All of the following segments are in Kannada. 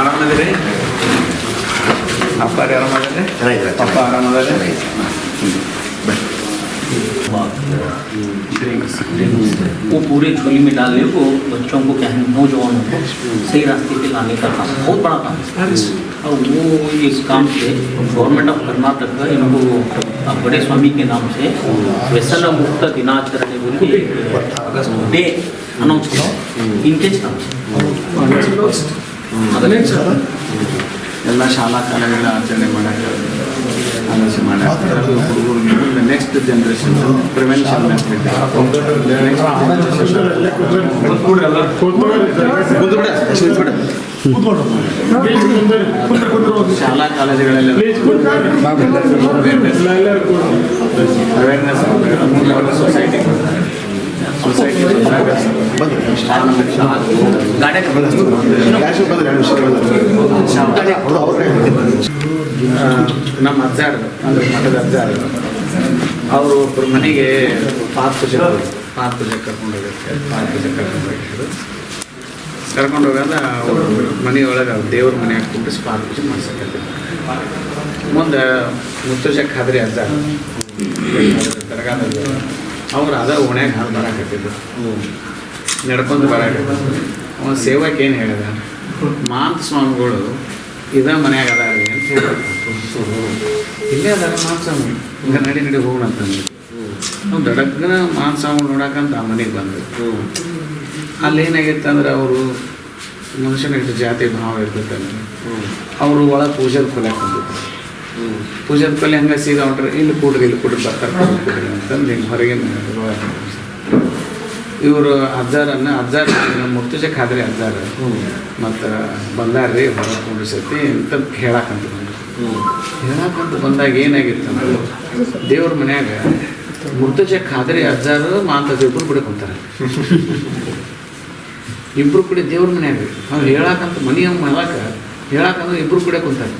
ಆರಾಮದಿರಿ ಅಪ್ಪಾರಿ ಆರಾಮದಿರಿ ಚೆನ್ನಾಗಿದ್ದಾರೆ ಪಪ್ಪ ಆರಾಮದಿರಿ वो पूरे झोली में डालने को बच्चों को क्या है नौजवानों को सही रास्ते पे लाने का काम बहुत बड़ा काम है और वो इस काम से गवर्नमेंट ऑफ कर्नाटक का इनको अ, बड़े स्वामी के नाम से व्यसन मुक्त दिनाचरण बोल के डे अनाउंस किया इनके नाम से ಎಲ್ಲ ಶಾಲಾ ಕಾಲೇಜುಗಳ ಆಚರಣೆ ಮಾಡಕ್ಕೆ ಆಲೋಚನೆ ಹುಡುಗರಿಗೆ ನೆಕ್ಸ್ಟ್ ಜನ್ರೇಷನ್ ಪ್ರಿವೆನ್ಷನ್ ಶಾಲಾ ಕಾಲೇಜುಗಳಲ್ಲಿ ಅವೇರ್ನೆಸ್ ಸೊಸೈಟಿ ಸೊಸೈಟಿ गाड़ी ನಮ್ಮ ಅಜ್ಜಾರು, ಅಂದ್ರೆ ಮಠದ ಅಜ್ಜಾರು. ಅವರು ಒಬ್ಬರು ಮನೆಗೆ ಪಾತ್ ಪೂಜೆ ಪಾತ್ ಪೂಜೆ ಕರ್ಕೊಂಡು ಹೋಗಿರ್ತಾರೆ ಪಾತ್ ಪೂಜೆ ಕರ್ಕೊಂಡು ಕರ್ಕೊಂಡು ಹೋಗಲ್ಲ, ಅವರು ಮನೆಯೊಳಗೆ ದೇವ್ರ ಮನೆ ಹಾಕ್ಬಿಟ್ಟು ಪಾತ್ ಪೂಜೆ ಮಾಡ್ಸಕತ್ತಿದ್ರು ಮುಂದೆ ಮುತ್ತುಜ ಖಾದ್ರಿ ಅಜ್ಜ ಅವ್ರು ಅದ ಓಣ್ಯಾಗ ಹಾಲು ಬರಾಕತ್ತಿದ್ರು. ನಡ್ಕೊಂಡು ಬರಾಕತ್ತಿದ್ರು. ಅವನ ಸೇವಕ್ಕೆ ಏನು ಹೇಳಿದ? ಮಾಂತ ಸ್ವಾಮಿಗಳು ಇದ ಮನ್ಯಾಗ ಅದಾರ ಇಲ್ಲೇ ಅದಾರ ಮಾಂಸ ಹಿಂಗೆ ನಡಿ ನಡಿ ಹೋಗೋಣ ಅಂತಂದು ನಾವು ದಡಕ್ಕನ ಮಾಂಸಾಮಿ ನೋಡಕ್ಕಂತ ಆ ಮನೆಗೆ ಬಂದ್ರು. ಅಲ್ಲಿ ಏನಾಗಿತ್ತು ಅಂದ್ರೆ ಅವರು ಮನುಷ್ಯನಿಗೆ ಜಾತಿ ಭಾವ ಇರ್ತೈತಲ್ಲ ಅವರು ಒಳಗೆ ಪೂಜೆದ ಕೊಲೆ ಬಂದಿದ್ರು ಪೂಜಾದ ಕೊಲೆ ಹಂಗೆ ಸೀದಾ ಹೊಂಟ್ರೆ ಇಲ್ಲಿ ಕೂಡ್ರಿ ಇಲ್ಲಿ ಕೂಡ್ರಿ, ಬರ್ತಾರೆ ಕೂಡ್ರಿ ಅಂತಂದು ಹಿಂಗೆ ಹೊರಗಿನ ಇವರು ಅಜ್ಜಾರನ್ನ, ಅಜ್ಜಾರ ಮುರ್ತುಜ ಖಾದ್ರಿ ಅಜ್ಜಾರ. ಮತ್ತು ಬಂದಾರ್ರಿ ಹೊರ ಸತಿ ಅಂತ ಹೇಳಕ್ಕಂತ ಬಂದ್ರು. ಹೇಳಕ್ಕಂತ ಬಂದಾಗ ಏನಾಗಿತ್ತು ಅಂದ್ರೆ, ದೇವ್ರ ಮನ್ಯಾಗ ಮುರ್ತುಜೆ ಖಾದ್ರಿ ಅಜ್ಜಾರು ಮಾತಾಜ ಇಬ್ಬರು ಕೂಡ ಕುಂತಾರೆ ಇಬ್ರು ಕೂಡ ದೇವ್ರ ಮನ್ಯಾಗ, ಅವ್ರು ಹೇಳಕ್ಕಂತ ಮನೆಯ ಮಲಕ ಹೇಳಕ್ಕಂದ್ರೆ ಇಬ್ರು ಕೂಡ ಕುಂತಾರೆ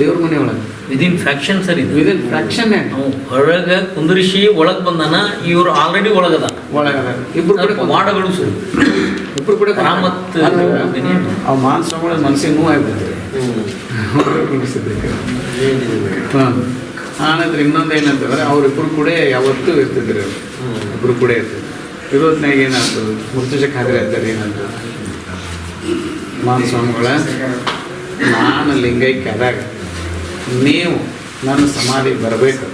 ದೇವ್ರ ಮನೆ ಒಳಗೆ. ವಿದಿನ್ ಫ್ಯಾಕ್ಷನ್ ಸರ್ ಇದು. ವಿದಿನ್ ಫ್ಯಾಕ್ಷನ್ ನಾವು ಹೊರಗೆ ಕುಂದರಿಸಿ ಒಳಗೆ ಬಂದಾನ ಇವರು ಆಲ್ರೆಡಿ ಒಳಗದ. ಒಳಗದ. ಇಬ್ರು. ವಾಡಗಳು ಸರ್ ಇಬ್ರು ಕೂಡ ರಾಮತ್ ಅವ್ ಮಾನಸಗಳ ಮನಸ್ಸಿಗೆ ನೋವು ಆಗ್ಬಿಡ್ತಾರೆ ಹಾಂ ಆನಂತರ ಇನ್ನೊಂದು ಏನಂತಂದ್ರೆ ಅವರಿಬ್ಬರು ಕೂಡ ಯಾವತ್ತೂ ಇರ್ತಿದ್ರು. ಇಬ್ಬರು ಇಬ್ರು ಕೂಡ ಇರ್ತಿದ್ರು. ಇರೋದ್ನಾಗ ಏನಾಯ್ತು ಮುರ್ತುಜ ಖಾದ್ರಿ ಅಂತಾರೆ ಏನಂತ? ಮಾನ್ ಸ್ವಾಮಿಗಳ ನಾನು ಲಿಂಗೈಕ್ಯ ಆದಾಗ ನೀವು ನನ್ನ ಸಮಾಧಿಗೆ ಬರಬೇಕು.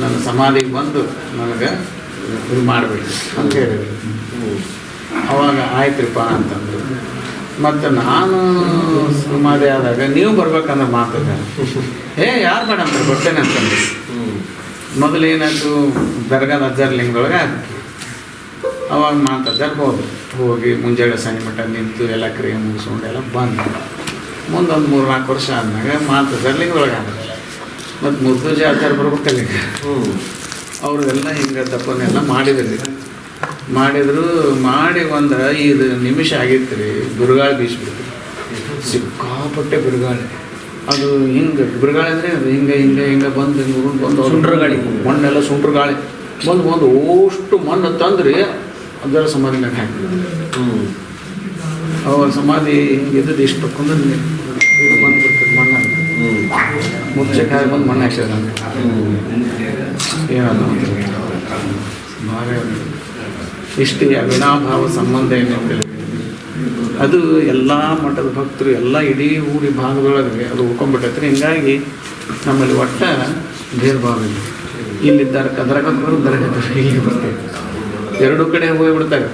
ನನ್ನ ಸಮಾಧಿಗೆ ಬಂದು ನನಗೆ ಇದು ಮಾಡಬೇಕು ಅಂತ ಹೇಳಿದ್ರು. ಅವಾಗ ಆಯ್ತ್ರಿಪ್ಪ ಅಂತಂದ್ರು. ಮತ್ತು ನಾನು ಸಮಾಧಿ ಆದಾಗ ನೀವು ಬರ್ಬೇಕಂದ್ರೆ ಮಾತಾಡ ಏ ಯಾರು ಬೇಡ ಅಂದ್ರೆ ಬರ್ತೇನೆ ಅಂತಂದ್ರು. ಮೊದಲು ಏನಾಯ್ತು ದರ್ಗಾದ ನಜರ್ ಲಿಂಗದೊಳಗೆ ಆಗ್ಬಿಟ್ಟು ಅವಾಗ ಮಾತಾಡ್ತಾರೆ ಹೋದ್ರು. ಹೋಗಿ ಮುಂಜಾನೆ ಸಂಜೆ ಮಟ್ಟ ನಿಂತು ಎಲ್ಲ ಕ್ರಿಯೆ ಮುಗಿಸ್ಕೊಂಡು ಎಲ್ಲ ಬಂದು ಮುಂದೊಂದು ಮೂರು ನಾಲ್ಕು ವರ್ಷ ಆದ್ಮೇಲೆ ಮಾತು ಸರ್ಲಿಂಗ್ ಒಳಗೆ ಆಗ ಮತ್ತು ಮುರ್ತುಜ ಆಚಾರ ಬರ್ಬೇಕಲ್ಲಿ ಹ್ಞೂ ಅವ್ರದೆಲ್ಲ ಹಿಂಗೆ ತಪ್ಪನ್ನೆಲ್ಲ ಮಾಡಿದ್ರಿ. ಮಾಡಿದ್ರು ಮಾಡಿ ಒಂದು ಐದು ನಿಮಿಷ ಆಗಿತ್ತು ರೀ ಬಿರುಗಾಳಿ ಬೀಸ್ಬಿಟ್ಟು ಸಿಕ್ಕಾಪಟ್ಟೆ ಬಿರುಗಾಳಿ. ಅದು ಹಿಂಗೆ ಬಿರುಗಾಳಿ ಅಂದರೆ ಅದು ಹಿಂಗೆ ಹಿಂಗೆ ಹಿಂಗೆ ಬಂದು ಹಿಂಗೆ ಬಂದು ಸುಂಟ್ರಗಾಳಿ. ಸುಂಟ್ರ ಗಾಳಿ. ಮಣ್ಣೆಲ್ಲ ಸುಂಟ್ರ ಗಾಳಿ ಬಂದು ಬಂದು ಅಷ್ಟು ಮಣ್ಣು ತಂದ್ರಿ ಅದರ ಸಮಾಧಿ ಹಾಕಿ ಹ್ಞೂ ಅವ್ರ ಸಮಾಧಿ ಹಿಂಗೆ ಇದ್ದದ್ದು ಇಷ್ಟು ಕುಂದ್ರೆ ಇದು ಬಂದ್ಬಿಡ್ತದೆ ಮಣ್ಣು ಮುಚ್ಚೆ ಕಾಯಿ ಬಂದು ಮಣ್ಣು ಹಾಕ್ಸಿದ ಏನಲ್ಲ ಇಷ್ಟು ಅವಿನಾಭಾವ ಸಂಬಂಧ ಏನಂತೇಳಿ ಅದು ಎಲ್ಲ ಮಠದ ಭಕ್ತರು ಎಲ್ಲ ಇಡೀ ಊರಿ ಭಾಗದೊಳಗೆ ಅದು ಉಳ್ಕೊಂಡ್ಬಿಟ್ಟೈತ್ರಿ ಹಿಂಗಾಗಿ ನಮ್ಮಲ್ಲಿ ಒಟ್ಟ ಭೇದ ಭಾವ ಇಲ್ಲ. ಇಲ್ಲಿದ್ದಾರೆ ಕದ್ರಗಕ್ಕೆ ಬರೋದು ದರ್ಗಕ್ಕೆ ಇಲ್ಲಿ ಬರ್ತಾರೆ. ಎರಡೂ ಕಡೆ ಹೋಗಿಬಿಡ್ತಾರೆ.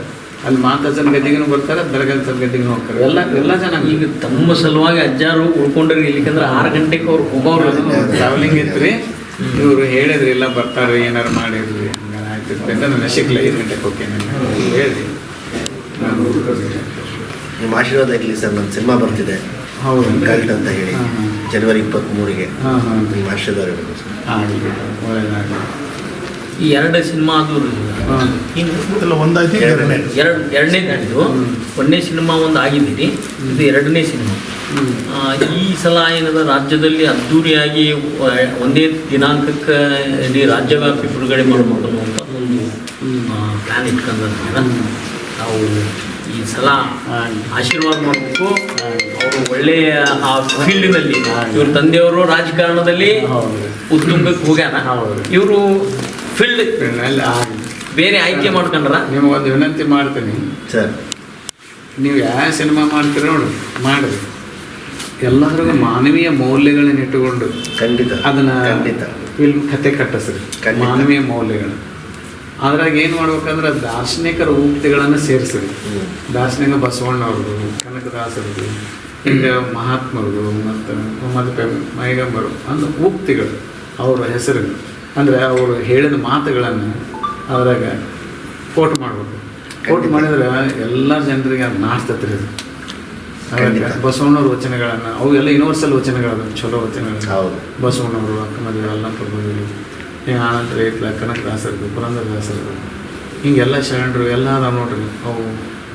ಅಲ್ಲಿ ಮಾತಾಜನ ಗದ್ದಿಗೂ ಬರ್ತಾರೆ ದರ್ಗದ ಗದ್ದಿಗೂ ಹೋಗ್ತಾರೆ. ಎಲ್ಲ ಎಲ್ಲ ಜನ ಈಗ ತಮ್ಮ ಸಲುವಾಗಿ ಅಜ್ಜಾರು ಉಳ್ಕೊಂಡ್ರಿ ಇಲ್ಲಿಕಂದ್ರೆ ಆರು ಗಂಟೆಗೆ ಅವ್ರು ಹೋಗೋರು. ಟ್ರಾವೆಲಿಂಗ್ ಇತ್ತು ಇವರು ಹೇಳಿದ್ರಿ ಎಲ್ಲ ಬರ್ತಾರೆ ಏನಾರು ಮಾಡಿದ್ರಿ ಆಯ್ತು. ನಾನು ಸಿಕ್ಲ ಐದು ಗಂಟೆಗೆ ಹೋಗ್ತೇನೆ ಹೇಳಿ ನಾನು ನಿಮ್ಮ ಆಶೀರ್ವಾದ ಇರಲಿ ಸರ್ ನನ್ನ ಸಿನಿಮಾ ಬರ್ತಿದೆ. ಹೌದು. ಕಲ್ಟ್ ಅಂತ ಹೇಳಿ. ಜನವರಿ ಇಪ್ಪತ್ತ್ಮೂರಿಗೆ ಹಾಂ ಹಾಂ. ನಿಮ್ಮ ಆಶೀರ್ವಾದ ಇರಬೇಕು ಸರ್. ಈ ಎರಡು ಸಿನಿಮಾ ಅದು ಒಂದಾಯ್ತು ಎರಡು. ಎರಡನೇ ಇದು ಒಂದನೇ ಸಿನಿಮಾ ಒಂದು ಆಗಿದ್ದೀರಿ ಇದು ಎರಡನೇ ಸಿನಿಮಾ. ಆ, ಈ ಸಲ ಏನದ ರಾಜ್ಯದಲ್ಲಿ ಅದ್ಧೂರಿಯಾಗಿ ಒಂದೇ ದಿನಾಂಕಕ್ಕೆ ಇಡೀ ರಾಜ್ಯವ್ಯಾಪಿ ಬಿಡುಗಡೆ ಮಾಡಬಹುದು ಅನ್ನುವಂಥ ಒಂದು ಪ್ಲ್ಯಾನ್ ಇಟ್ಕೊಂಡ ನಾವು ಈ ಸಲ ಆಶೀರ್ವಾದ ಮಾಡಬೇಕು. ಅವರು ಒಳ್ಳೆಯ ಆ ಫೀಲ್ಡ್ನಲ್ಲಿ ಇವ್ರ ತಂದೆಯವರು ರಾಜಕಾರಣದಲ್ಲಿ ಉದ್ಯಮಕ್ಕೆ ಉತ್ತುಂಗಕ್ಕೆ ಹೋಗ್ಯಾನ. ಹೌದು. ಇವರು ಫೀಲ್ಡ್ ಅಲ್ಲಿ ಆಗಲಿ ಬೇರೆ ಆಯ್ಕೆ ಮಾಡ್ಕೊಂಡ್ರ? ನಿಮಗೊಂದು ವಿನಂತಿ ಮಾಡ್ತೀನಿ. ಸರ್. ನೀವು ಯಾವ ಸಿನಿಮಾ ಮಾಡ್ತೀರ ನೋಡಿ ಮಾಡಿರಿ. ಎಲ್ಲರಿಗೂ ಮಾನವೀಯ ಮೌಲ್ಯಗಳನ್ನ ಇಟ್ಟುಕೊಂಡು ಖಂಡಿತ ಅದನ್ನ ಖಂಡಿತ. ಫಿಲ್ಮ್ ಕತೆ ಕಟ್ಟಿಸ್ರಿ. ಮಾನವೀಯ ಮೌಲ್ಯಗಳು. ಅದ್ರಾಗ ಏನು ಮಾಡ್ಬೇಕಂದ್ರೆ ದಾರ್ಶನಿಕರ ಉಕ್ತಿಗಳನ್ನು ಸೇರಿಸ್ರಿ. ದಾರ್ಶನಿಕ ಬಸವಣ್ಣವ್ರದ್ದು ಕನಕದಾಸರದು ಹಿಂಗೆ ಮಹಾತ್ಮರದು ಮತ್ತು ಮತ್ತೆ ಮೈಗಂಬರು ಅಂದ್ರೆ ಉಕ್ತಿಗಳು. ಅವರ ಹೆಸರು ಅಂದರೆ ಅವರು ಹೇಳಿದ ಮಾತುಗಳನ್ನು ಅದ್ರಾಗ ಕೋಟ್ ಮಾಡ್ಬೇಕು ಕೋಟ್. ಮಾಡಿದ್ರೆ ಎಲ್ಲ ಜನರಿಗೆ ಅದು ನಾಡ್ತತ್ರಿ ಅದು. ಖಂಡಿತ. ಬಸವಣ್ಣವ್ರ ವಚನಗಳನ್ನು ಅವು ಎಲ್ಲ ಯೂನಿವರ್ಸಲ್ ವಚನಗಳು ಚಲೋ ವಚನಗಳು. ಹೌದು. ಬಸವಣ್ಣವರು ಅಕ್ಕ ಮದುವೆ ಅಲ್ಲಂಪುರ ಮದುವೆ ಹಿಂಗೆ ಆನಂತರ ಐತ್ಲ ಕನಕದಾಸರದು ಪುರಂದರದಾಸರದು ಹಿಂಗೆಲ್ಲ ಶರಣರು ಎಲ್ಲ ನಾವು ನೋಡ್ರಿ ಅವು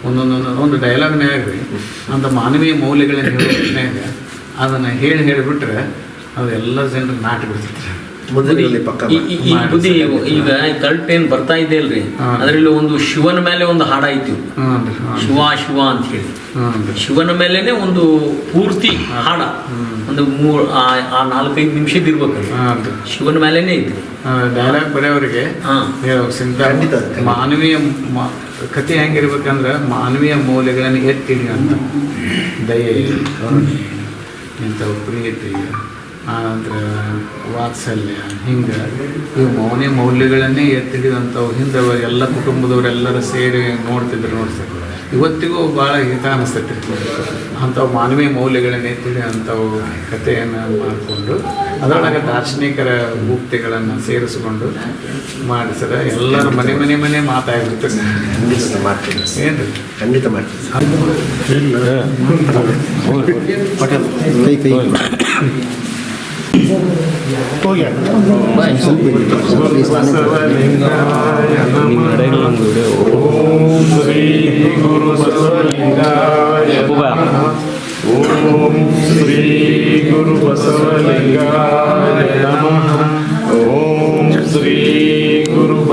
ಒಂದೊಂದೊಂದು ಒಂದು ಡೈಲಾಗ್ನೇ ರೀ ಅಂತ ಮಾನವೀಯ ಮೌಲ್ಯಗಳನ್ನ ಹೇಳೋದ್ನಾಗ ಅದನ್ನು ಹೇಳಿ ಹೇಳಿಬಿಟ್ರೆ ಅದು ಎಲ್ಲ ಜನರು ನಾಟಿ ಬಿಡ್ತಿರ್ತಾರೆ ಮುಂದಿನಲ್ಲಿ ಪಕ್ಕ ಈ- ಈ- ಈ ಬುದ್ಧಿ ಈಗ ಕರೆಕ್ಟ್ ಏನ್ ಬರ್ತಾ ಇದೆ ಅಲ್ರಿ. ಅದರಲ್ಲಿ ಒಂದು ಶಿವನ ಮೇಲೆ ಒಂದು ಹಾಡ ಐತಿ. ಹ್ಞೂ ಶಿವ ಶಿವ ಅಂತ ಹೇಳಿ. ಹ್ಞೂ ಶಿವನ ಮೇಲೆನೆ ಒಂದು ಪೂರ್ತಿ ಹಾಡ. ಒಂದು ಮೂರ್ ಆ- ಆ ನಾಲ್ಕೈದು ನಿಮಿಷದ ಇರ್ಬೇಕು ಶಿವನ ಮೇಲೆನೆ ಐತಿ ಡೈಲಾಗ್ ಬರೆಯೋರಿಗೆ ಹಾ. ಹೇಳ್ಬೇಕು ಸಿಂತ ಖಂಡಿತ, ಖಂಡಿತ. ಮಾನವೀಯ ಮಾ- ಕಥೆ ಹೆಂಗಿರ್ಬೇಕಂದ್ರೆ ಮಾನವೀಯ ಮೌಲ್ಯಗಳನ್ನು ಎತ್ತಿಡಿ ಅಂತ. ದಯೆ ಇಂಥವು ಪ್ರೀತಿ ಆನಂತರ ವಾತ್ಸಲ್ಯ ಹಿಂಗೆ ಇವು ಮೌನ ಮೌಲ್ಯಗಳನ್ನೇ ಎತ್ತಿಡಿದಂಥವು ಹಿಂದೆ ಎಲ್ಲ ಕುಟುಂಬದವರೆಲ್ಲರೂ ಸೇರಿ ನೋಡ್ತಿದ್ರು ನೋಡ್ತಿದ್ರು. ಇವತ್ತಿಗೂ ಭಾಳ ಹಿತ ಅನಿಸ್ತೈತಿ. ಅಂಥವು ಮಾನವೀಯ ಮೌಲ್ಯಗಳನ್ನ ಎತ್ತಿಡಿ ಅಂಥವು ಕಥೆಯನ್ನು ಮಾಡಿಕೊಂಡು ಅದರೊಳಗೆ ದಾರ್ಶನಿಕರ ಉಕ್ತಿಗಳನ್ನು ಸೇರಿಸಿಕೊಂಡು ಮಾಡಿಸಿದ ಎಲ್ಲರೂ ಮನೆ ಮನೆ ಮನೆ ಮಾಡ್ತೀನಿ. ಏನು ರೀ ಖಂಡಿತ ಮಾಡ್ತೀನಿ. ಕೈ ಕೈ ಹೋಗಿ ಓಂ ಶ್ರೀ ಗುರು ಬಸವಲಿಂಗಾಯ ನಮಃ.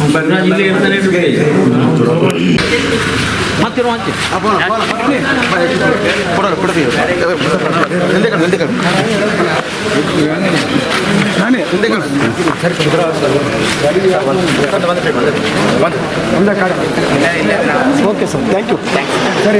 ಬಸವರಾಜ್ ಇಲ್ಲೇ ಇರ್ತಾನೆ ಮತ್ತಿರೋ ಹಂಚಿ ಕೊಡೋಣ ಕೊಡ್ತೀವಿ ಹಿಂದೆ ಕಣ್ ಸರಿ ಕಣ್ okay sir thank you sir